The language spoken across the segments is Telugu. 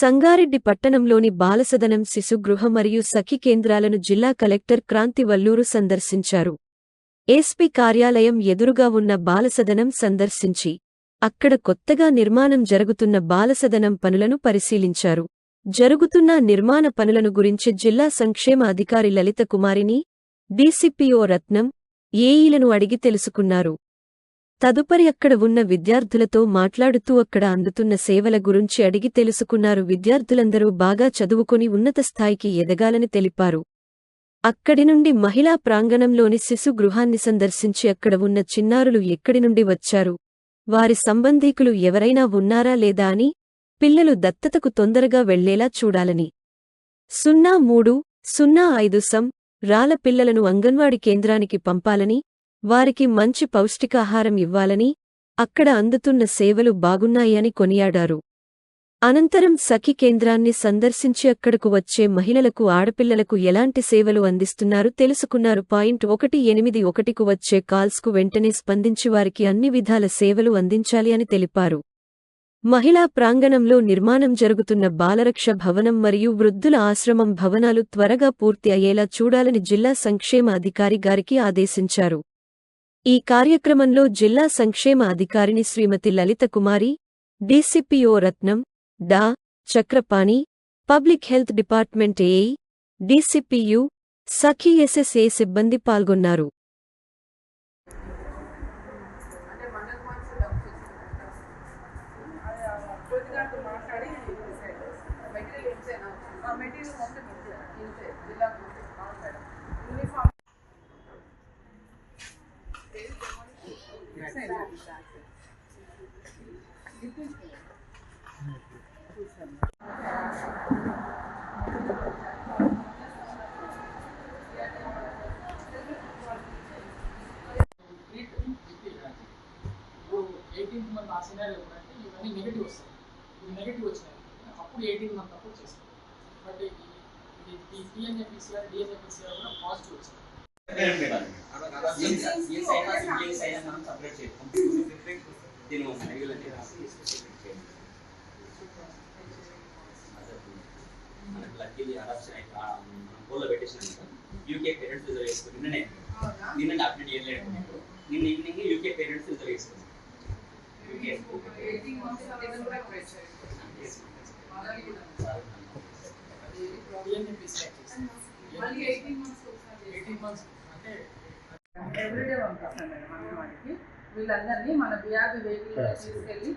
సంగారెడ్డి పట్టణంలోని బాలసదనం శిశుగృహ మరియు సఖి కేంద్రాలను జిల్లా కలెక్టర్ క్రాంతి వల్లూరు సందర్శించారు. ఎస్పీ కార్యాలయం ఎదురుగా ఉన్న బాలసదనం సందర్శించి అక్కడ కొత్తగా నిర్మాణం జరుగుతున్న బాలసదనం పనులను పరిశీలించారు. జరుగుతున్న నిర్మాణ పనులను గురించి జిల్లా సంక్షేమ అధికారి లలిత కుమారిని డీసీపీఓ రత్నం ఏఈలను అడిగి తెలుసుకున్నారు. తదుపరి అక్కడ ఉన్న విద్యార్థులతో మాట్లాడుతూ అక్కడ అందుతున్న సేవల గురించి అడిగి తెలుసుకున్నారు. విద్యార్థులందరూ బాగా చదువుకుని ఉన్నత స్థాయికి ఎదగాలని తెలిపారు. అక్కడి నుండి మహిళా ప్రాంగణంలోని శిశు గృహాన్ని సందర్శించి అక్కడ ఉన్న చిన్నారులు ఎక్కడి నుండి వచ్చారు? వారి సంబంధీకులు ఎవరైనా ఉన్నారా లేదా అని పిల్లలు దత్తతకు తొందరగా వెళ్ళేలా చూడాలని. సున్నా మూడు సున్నా ఐదు సం రాల పిల్లలను అంగన్వాడి కేంద్రానికి పంపాలని వారికి మంచి పౌష్టికాహారం ఇవ్వాలని అక్కడ అందుతున్న సేవలు బాగున్నాయని కొనియాడారు. అనంతరం సఖి కేంద్రాన్ని సందర్శించి అక్కడకు వచ్చే మహిళలకు ఆడపిల్లలకు ఎలాంటి సేవలు అందిస్తున్నారు తెలుసుకున్నారు. పాయింట్ ఒకటి ఎనిమిది ఒకటికు వచ్చే కాల్స్కు వెంటనే స్పందించి వారికి అన్ని విధాల సేవలు అందించాలి అని తెలిపారు. మహిళా ప్రాంగణంలో నిర్మాణం జరుగుతున్న బాలరక్ష భవనం మరియు వృద్ధుల ఆశ్రమం భవనాలు త్వరగా పూర్తి అయ్యేలా చూడాలని జిల్లా సంక్షేమ అధికారి గారికి ఆదేశించారు. ఈ కార్యక్రమంలో జిల్లా సంక్షేమ అధికారిని శ్రీమతి లలిత కుమారి డీసీపీఓ రత్నం డా. Chakrapani public health department AE DCPU Sakhi SSA సిబ్బంది పాల్గొన్నారు. నెగిటివ్ వచ్చినాయి. అప్పుడు ఎయిటీన్ మంత్ అప్పుడు చేస్తాం బట్ ఈ టీఎన్ఎఫ్ఈసీఆర్ డిఎన్ఎఫ్ఈసీఆర్ కూడా పాజిటివ్ వచ్చింది. యూకే పేరెంట్స్ రిజర్వ్ చేసుకుని నిన్ననే నిన్న అప్డేట్ చేయలేదు. నిన్న ఈవినింగ్ యూకే పేరెంట్స్ రిజర్వ్ చేసుకున్నాం ఎవ్రీడే పంపిస్తాం మేడం అంగన్వాడికి వీళ్ళందరినీ మన బిఆర్బి వెహికల్ తీసుకెళ్ళి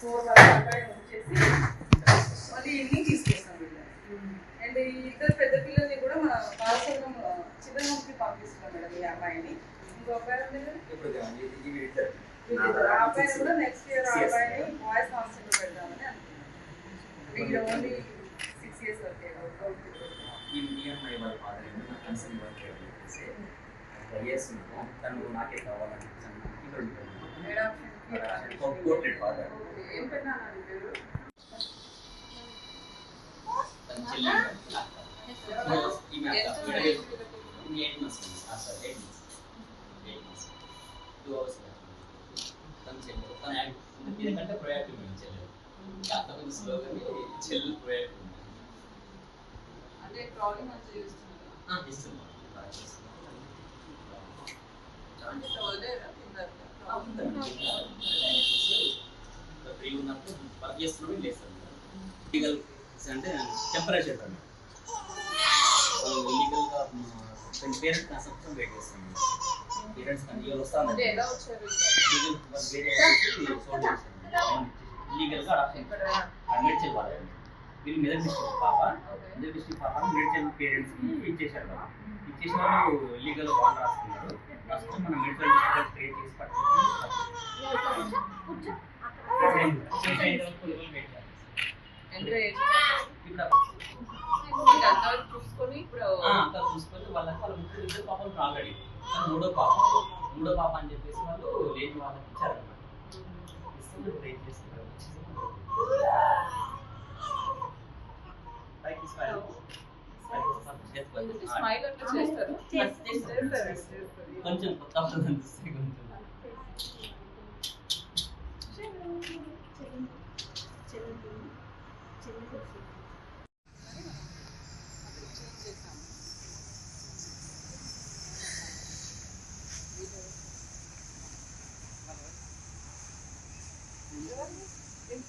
ఫోర్ వరకు వచ్చేసి మళ్ళీ ఈవినింగ్ తీసుకొస్తాం వీళ్ళని అండ్ ఈ ఇద్దరు పెద్ద పిల్లల్ని కూడా మన బాలసంగం చిన్న పంపిస్తున్నాం మేడం ఈ అమ్మాయిని ఇంకో అబ్బాయి ఉంది కదా, ఇప్పుడు ఇవి ఇద్దరు వీళ్ళిద్దరు. ఆ అబ్బాయిని కూడా నెక్స్ట్ ఇయర్ ఆ అబ్బాయిని బాయ్స్ హాస్టల్లో పెడదామని అనుకుంటున్నాం వీళ్ళు ఓన్లీ సిక్స్ ఇయర్స్ వరకే ఈ ఈఎంఐ వాళ్ళ ఫాదర్ ఏమో నాకు కన్సర్న్ వర్క్ చేయాలని చెప్పేసి ట్రై చేస్తున్నాము తను నాకే కావాలని చెప్పేసి అన్నాను. ఇక్కడ ఉంటాను. మేడం కోఆపరేట్ ఫాదర్ ఏం పెట్టినా పేరు తన చెల్లి ఈమె అక్క. ఈమె ఈమె ఎయిట్ మంత్స్ ఉంది. ఆ sir eight months eight months two hours తన చెల్లి తన యాక్టివ్ దీనికంటే ప్రొయాక్టివ్ ఉంది చెల్లి కాకపోతే స్లోగానే చెల్లి ప్రొయాక్టివ్ ఉంది అంటే ట్రాలీ మంచిగా చేస్తున్నారు ఇస్తున్నాం అంటే ట్రాలీ ఫ్రీ ఉన్నప్పుడు వర్క్ చేస్తున్నాం లేస్తాం లీగల్ అంటే టెంపరేచర్ అండి లీగల్గా పేరెంట్స్ కన్సెప్షన్ వెయిట్ చేస్తాం పేరెంట్స్ కానీ ఇవాళ వస్తాను లీగల్గా అడాప్షన్ మేడ్చల్ వాళ్ళు. వీళ్ళు మెదక్ డిస్ట్రిక్ట్ పాప. మెదక్ డిస్ట్రిక్ట్ పాప మేడ్చల్ పేరెంట్స్కి ఇచ్చేసారు వాళ్ళు ఇచ్చేసిన వాళ్ళు లీగల్ బాండ్ రాసుకున్నారు. ఫస్ట్ మనం మెడికల్ డిస్ట్రిక్ట్ క్రియేట్ చేసి పట్టుకుంటాం. చూసుకొని వాళ్ళకి వాళ్ళ ముగ్గురు ఇద్దరు పాపలు ఆల్రెడీ మూడో పాప మూడో పాప అని చెప్పేసి వాళ్ళు లేని వాళ్ళకి ఇచ్చారు ఇస్తే ట్రై చేస్తున్నారు పైకి స్మైల్ పైకి స్మైల్ అంటే చేస్తారు చేస్తారు. చేస్తారు చేస్తారు కొంచెం కొత్త వాళ్ళు అనిపిస్తే కొంచెం సెకండ్ వేరే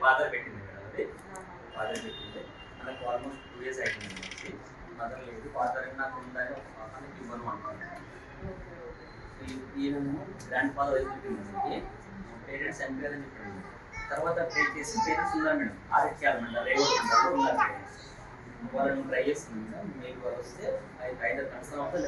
ఫాదర్ పెట్టింది మేడం అది. ఫాదర్ పెట్టింది. నాకు ఆల్మోస్ట్ టూ ఇయర్స్ అయిపోయింది మదర్ లేదు ఫాదర్ నాకు ఉందని మనకి ఇవ్వను అంటున్నాను ఈయన గ్రాండ్ ఫాదర్ వైపు పేరెంట్స్ ఎంపైర్ అని చెప్పాను తర్వాత పే చేసి పేరెంట్స్ ఉన్నారు మేడం. ఆడిట్ చేయాలన్నమాట రేవర్ ఉంటారు ఉన్నారు. పేరెంట్స్ వాళ్ళని ట్రై చేస్తున్నాం మీకు వస్తే ఐదు ఐదు కన్సర్న్ అవుతుంది